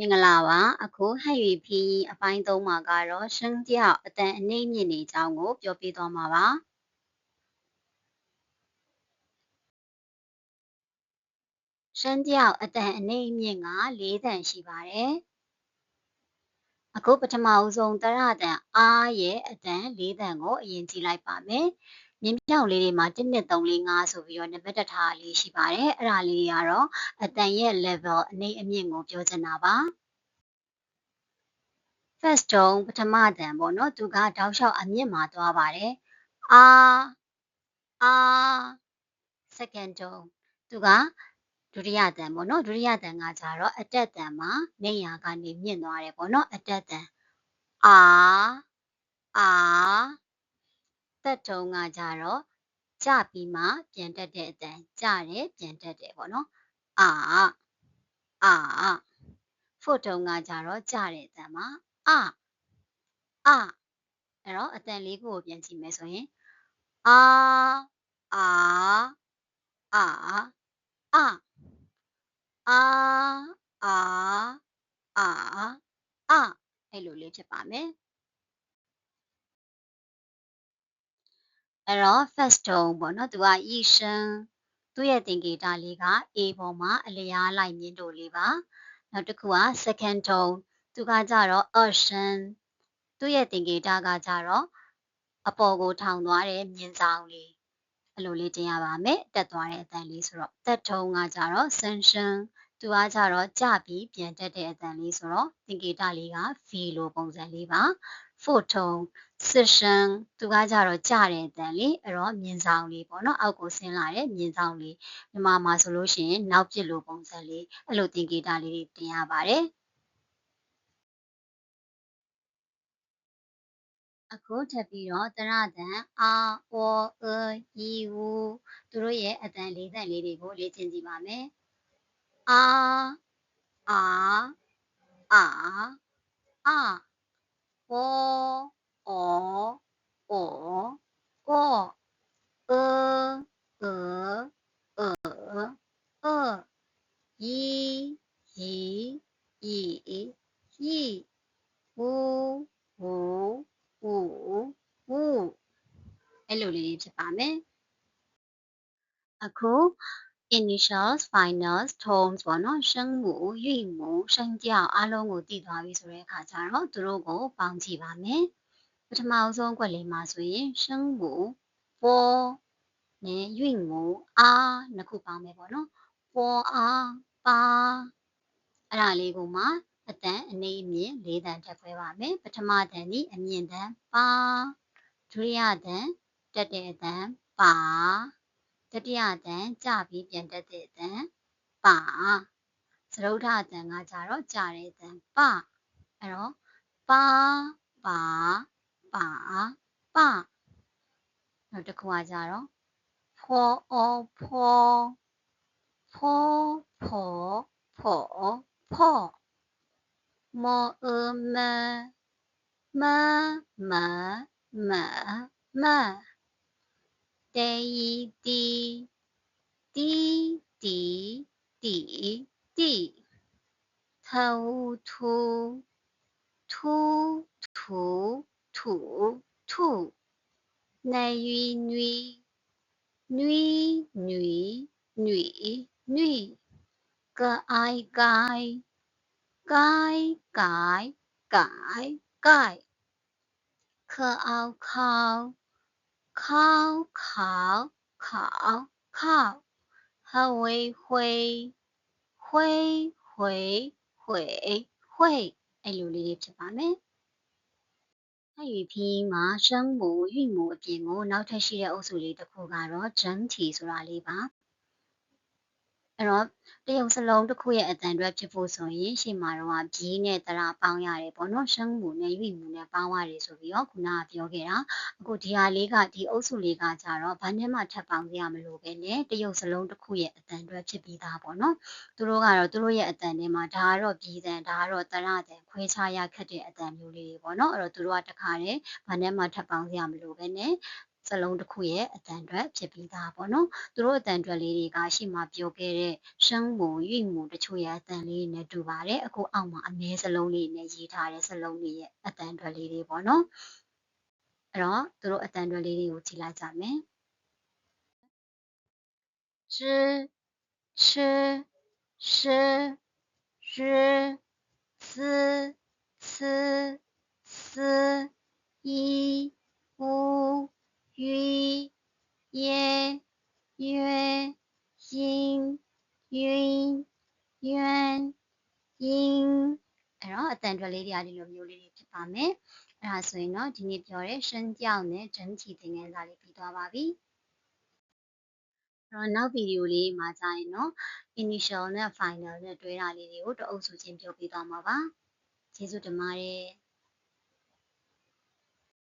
မင်္ဂလာပါအခုဟဲ့ရီဖီအပိုင်း၃မှာကတော့ရှင်းကြောက်အတန်အနှိမ့်မြင့်နေကြောင်းကို ပြောပြသွားမှာပါရှင်းကြောက်အတန်အနှိမ့်မြင့်က၄တန်ရှိပါတယ်အခုပထမအဆုံးတရတန်အားရဲ့အတန်၄တန်ကိုအရင်ကြည့်လိုက်ပါမယ် မြင်းပြောင်လေးတွေမှာ1 2 3 4 5ဆိုပြီးတော့နံပါတ်တထားလေးရှိပါတယ်အဲ့ဒါလေးကတော့အတန်ရဲ့ level အနှိမ့်အမြင့်ကိုပြောချင်တာပါ first tone ပထမတန်ပေါ့နော်သူကတောက်လျှောက်အမြင့်မှာသွားပါတယ်အာအာ second tone သူကဒုတိယတန်ပေါ့နော်ဒုတိယတန်ကကြတော့အတက်တန်မှာနေရာကနေမြင့်သွားတယ်ပေါ့နော်အတက်တန်အာအာ သက်တုံကကြတော့ကြပြီးမှပြန်တက်တဲ့အတန်ကြတယ်ပြန်တက်တယ်ပေါ့နော်အာအာဖို့တုံကကြတော့ကြတဲ့အတန်မှာအာအာအဲ့တော့အတန်လေးကိုပြန်ကြည့်မယ်ဆိုရင်အာအာအာအာအာအာအာအဲ့လိုလေးဖြစ်ပါမယ် အဲ့တော့ first tone ပေါ့နော်သူက yi shen သူ့ရဲ့သင်္ကေတလေးက A ပေါ်မှာအလျားလိုက်မြင့်တို့လေးပါနောက်တစ်ခုက second tone သူကကြတော့ ocean သူ့ရဲ့သင်္ကေတကကြတော့အပေါ်ကိုထောင်သွားတဲ့မြင်းဆောင်လေးအဲ့လိုလေးတင်ရပါမယ်တက်သွားတဲ့အတန်လေးဆိုတော့တက်ထုံးကကြတော့ sunshine သူကကြတော့ကြပြီးပြန်တက်တဲ့အတန်လေးဆိုတော့သင်္ကေတလေးက V လိုပုံစံလေးပါ photon session သူကကြတော့ကြတဲ့အတန်လေးအဲ့တော့မြင်ဆောင်လေးပေါ့နော်အောက်ကိုဆင်းလာတဲ့မြင်ဆောင်လေးဒီမှာမှာဆိုလို့ရှိရင်နောက်ပြစ်လိုပုံစံလေးအဲ့လိုသင်္ကေတလေးတွေတင်ရပါတယ်အခုထပ်ပြီးတော့တရတန်အာအောအဤဝသူတို့ရဲ့အတန်လေးတန်လေးတွေကိုလေ့ကျင့်ကြည့်ပါမယ်အာအာအာအာအော အောအောအောအအအအဤဤဤဤဝဝဝဝအဲ့လိုလေးတွေဖြစ်ပါမယ်အခု initials finals tones ပေါ့နော်ရှင်းမှုရွေ့မှုရှင်းကြောက်အားလုံးကိုတည်သွားပြီဆိုတဲ့အခါကျတော့သူတို့ကိုပေါင်းကြည့်ပါမယ် ပထမအဆုံးကွက်လေးမှာဆိုရင်ရှင်းမှုပေါ်နဲ့ရွေ့မှုအားနှစ်ခုပေါင်းမယ်ပေါ့နော်ပေါ်အားပါအဲ့ဒါလေးကိုမှအတန်အနေအမြင့်၄တန်တက်ခွဲပါမယ်ပထမတန်ဒီအမြင့်တန်ပါဒုတိယတန်တက်တဲ့အတန်ပါတတိယတန်ကြပြီးပြန်တက်တဲ့အတန်ပါသရုဒ္ဓအတန်ကကြတော့ကြတဲ့အတန်ပအဲ့တော့ပါပါ 爸爸，哪只青蛙叫咯？泼哦泼，泼泼泼泼。么呃么，么么么么。d i d，d d d d。t u t u，t u t u。土兔，nui. Nui nui nui nui. Nui gai gai gai gai gai gai khao. Khao khao khao khao khao hơi hơi hơi hơi hơi hơi ai lưu ly điệp cho bạn ấy 汉语拼音မှာ声母韵母အပြင်ကို နောက်ထပ်ရှိတဲ့အုပ်စုလေးတစ်ခုကတော့ ဂျမ်းတီဆိုတာလေးပါ အဲ့တော့တရုတ်စလုံးတစ်ခုရဲ့အတန်အတွက်ဖြစ်ဖို့ဆိုရင်ရှေ့မှာတော့ဘီးနဲ့တရာပေါင်းရတယ်ပေါ့နော်ရှမ်းမူနဲ့ရွိမူနဲ့ပေါင်းရတယ်ဆိုပြီးတော့ခုနကပြောခဲ့တာအခုဒီဟာလေးကဒီအုပ်စုလေးကကြတော့ဘာနဲ့မှထပ်ပေါင်းရမလို့ပဲနဲ့တရုတ်စလုံးတစ်ခုရဲ့အတန်အတွက်ဖြစ်ပြီးသားပေါ့နော်သူတို့ကတော့သူတို့ရဲ့အတန်ထဲမှာဒါကတော့ဘီးတန်ဒါကတော့တရာတန်ခွဲခြားရခက်တဲ့အတန်မျိုးလေးတွေပေါ့နော်အဲ့တော့သူတို့ကတခါတည်းဘာနဲ့မှထပ်ပေါင်းရမလို့ပဲနဲ့ စလုံးတစ်ခုရဲ့အတန်အတွက်ဖြစ်ပြီးသားပေါ့နော်သူတို့အတန်အတွက်လေးတွေကရှေ့မှာပြောခဲ့တဲ့ရှမ်းမူရွိမူတချို့ရဲ့အတန်လေးနဲ့တူပါတယ်အခုအောက်မှာအမဲစလုံးလေးနဲ့ရေးထားတဲ့စလုံးလေးရဲ့အတန်အတွက်လေးတွေပေါ့နော်အဲ့တော့သူတို့အတန်အတွက်လေးတွေကိုကြည့်လိုက်ကြမယ်知吃吃日思思思一 渊音အဲ့တော့အတန်တွက်လေးတွေကဒီလိုမျိုးလေးတွေဖြစ်ပါမယ်အဲ့ဒါဆိုရင်တော့ဒီနေ့ပြောတဲ့ရှင်းကြောက်နဲ့ဂျန်ချီသင်ခန်းစာလေးပြီးသွားပါပြီအဲ့တော့နောက်ဗီဒီယိုလေးမှာကြာရင်တော့ initial နဲ့ final နဲ့တွဲတာလေးတွေကိုတအုပ်စုချင်းပြောပြသွားမှာပါကျေးဇူးတင်ပါတယ်